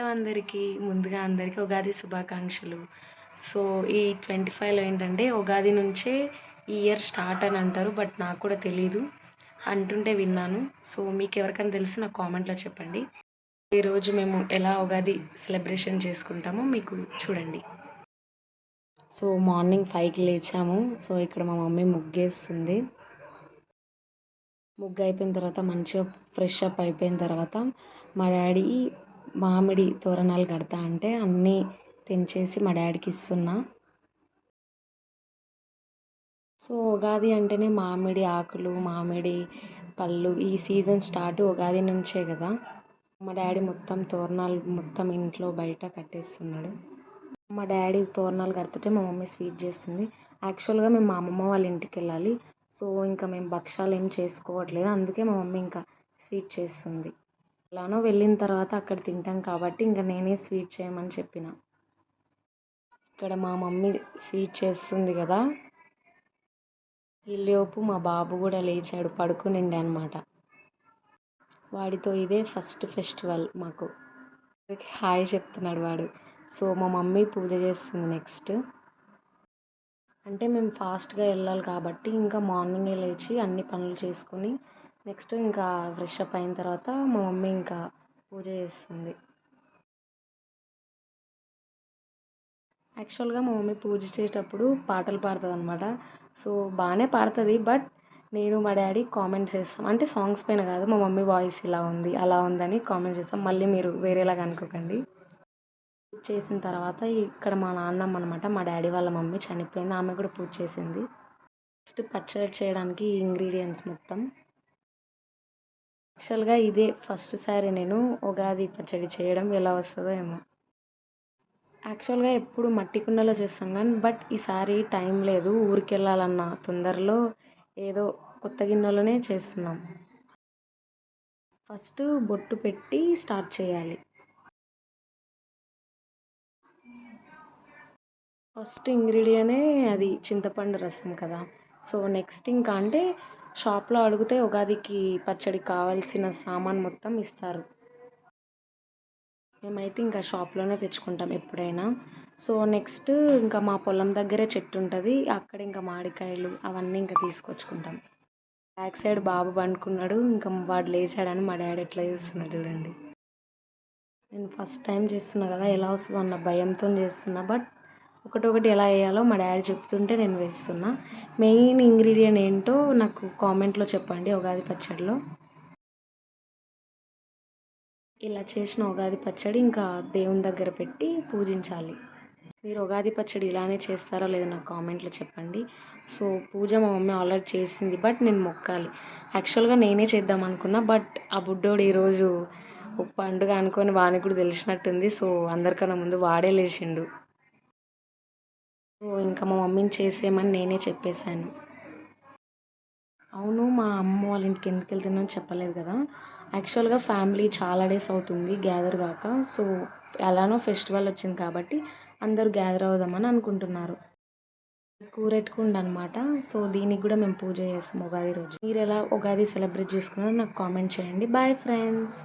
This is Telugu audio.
హలో అందరికీ ముందుగా అందరికీ ఉగాది శుభాకాంక్షలు. సో ఈ ట్వంటీ ఫైవ్లో ఏంటంటే ఉగాది నుంచే ఈ ఇయర్ స్టార్ట్ అని అంటారు బట్ నాకు కూడా తెలీదు. అంటుంటే విన్నాను. సో మీకు ఎవరికైనా తెలిసి నాకు కామెంట్లో చెప్పండి. ఈరోజు మేము ఎలా ఉగాది సెలబ్రేషన్ చేసుకుంటామో మీకు చూడండి. సో మార్నింగ్ ఫైవ్కి లేచాము. సో ఇక్కడ మా మమ్మీ ముగ్గేస్తుంది. ముగ్గు అయిపోయిన తర్వాత మంచిగా ఫ్రెష్ అప్ అయిపోయిన తర్వాత మా డాడీ మామిడి తోరణాలు కడతా అంటే అన్నీ తెంచేసి మా డాడీకి ఇస్తున్నా. సో ఉగాది అంటేనే మామిడి ఆకులు మామిడి పళ్ళు ఈ సీజన్ స్టార్ట్ ఉగాది నుంచే కదా. మా డాడీ మొత్తం తోరణాలు మొత్తం ఇంట్లో బయట కట్టేస్తున్నాడు. మా డాడీ తోరణాలు కడుతుంటే మా మమ్మీ స్వీట్ చేస్తుంది. యాక్చువల్గా మేము మా అమ్మమ్మ వాళ్ళ ఇంటికి వెళ్ళాలి. సో ఇంకా మేము భక్షాలు ఏం చేసుకోవట్లేదు. అందుకే మా మమ్మీ ఇంకా స్వీట్ చేస్తుంది. ఎలానో వెళ్ళిన తర్వాత అక్కడ తింటాం కాబట్టి ఇంకా నేనే స్వీట్ చేయమని చెప్పిన. ఇక్కడ మా మమ్మీ స్వీట్ చేస్తుంది కదా. ఈలోపు మా బాబు కూడా లేచాడు పడుకునిండి అనమాట వాడితో ఇదే ఫస్ట్ ఫెస్టివల్ మాకు. హాయ్ చెప్తున్నాడు వాడు. సో మా మమ్మీ పూజ చేస్తుంది నెక్స్ట్. అంటే మేము ఫాస్ట్గా వెళ్ళాలి కాబట్టి ఇంకా మార్నింగే లేచి అన్ని పనులు చేసుకొని నెక్స్ట్ ఇంకా ఫ్రెష్ అప్ అయిన తర్వాత మా మమ్మీ ఇంకా పూజ చేస్తుంది. యాక్చువల్గా మా మమ్మీ పూజ చేసేటప్పుడు పాటలు పాడుతుంది అనమాట సో బాగానే పాడుతుంది బట్ నేను మా డాడీ కామెంట్స్ చేస్తాం. అంటే సాంగ్స్ పైన కాదు మా మమ్మీ వాయిస్ ఇలా ఉంది అలా ఉందని కామెంట్స్ చేస్తాం. మళ్ళీ మీరు వేరేలాగా అనుకోకండి. పూజ చేసిన తర్వాత ఇక్కడ మా నాన్నమ్మ అనమాట మా డాడీ వాళ్ళ మమ్మీ చనిపోయింది. ఆమె కూడా పూజ చేసింది. నెక్స్ట్ పచ్చడి చేయడానికి ఇంగ్రీడియంట్స్ మొత్తం. యాక్చువల్గా ఇదే ఫస్ట్ సారి నేను ఉగాది పచ్చడి చేయడం ఎలా వస్తుందో ఏమో. యాక్చువల్గా ఎప్పుడు మట్టి కుండలో చేస్తాం కానీ బట్ ఈసారి టైం లేదు. ఊరికి వెళ్ళాలన్న తొందరలో ఏదో కొత్త గిన్నెలోనే చేస్తున్నాం. ఫస్ట్ బొట్టు పెట్టి స్టార్ట్ చేయాలి. ఫస్ట్ ఇంగ్రీడియనే అది చింతపండు రసం కదా. సో నెక్స్ట్ ఇంకా అంటే షాప్లో అడిగితే ఉగాదికి పచ్చడికి కావాల్సిన సామాన్ మొత్తం ఇస్తారు. మేమైతే ఇంకా షాప్లోనే తెచ్చుకుంటాం ఎప్పుడైనా. సో నెక్స్ట్ ఇంకా మా పొలం దగ్గరే చెట్టు ఉంటుంది. అక్కడ ఇంకా మామిడికాయలు అవన్నీ ఇంకా తీసుకొచ్చుకుంటాం. బ్యాక్ సైడ్ బాబు పండుకున్నాడు. ఇంకా వాడు లేచాడని మా డాడీ ఎట్లా చేస్తున్నాడు చూడండి. నేను ఫస్ట్ టైం చేస్తున్నా కదా ఎలా వస్తుందో అన్న భయంతో చేస్తున్నా. బట్ ఒకటొకటి ఎలా వేయాలో మా డాడీ చెప్తుంటే నేను వేస్తున్నా. మెయిన్ ఇంగ్రీడియంట్ ఏంటో నాకు కామెంట్లో చెప్పండి ఉగాది పచ్చడిలో. ఇలా చేసిన ఉగాది పచ్చడి ఇంకా దేవుని దగ్గర పెట్టి పూజించాలి. మీరు ఉగాది పచ్చడి ఇలానే చేస్తారో లేదో నాకు కామెంట్లో చెప్పండి. సో పూజ మా మమ్మీ ఆల్రెడీ చేసింది బట్ నేను మొక్కాలి. యాక్చువల్గా నేనే చేద్దాం అనుకున్నా బట్ ఆ బుడ్డోడు ఈరోజు పండుగ అనుకొని వానికి కూడా తెలిసినట్టుంది. సో అందరికన్నా ముందు వాడే లేచిండు. ఇంకా మా మమ్మీని చేసేయమని నేనే చెప్పేశాను. అవును మా అమ్మ వాళ్ళ ఇంటికి ఎందుకు వెళ్తున్నానో చెప్పలేదు కదా. యాక్చువల్గా ఫ్యామిలీ చాలా డేస్ అవుతుంది గ్యాదర్ కాక. సో ఎలానో ఫెస్టివల్ వచ్చింది కాబట్టి అందరూ గ్యాదర్ అవుదామని అనుకుంటున్నారు. కూరెట్టుకుండ అనమాట సో దీనికి కూడా మేము పూజ చేస్తాం ఉగాది రోజు. మీరు ఎలా ఉగాది సెలబ్రేట్ చేసుకున్నారో నాకు కామెంట్ చేయండి. Bye friends.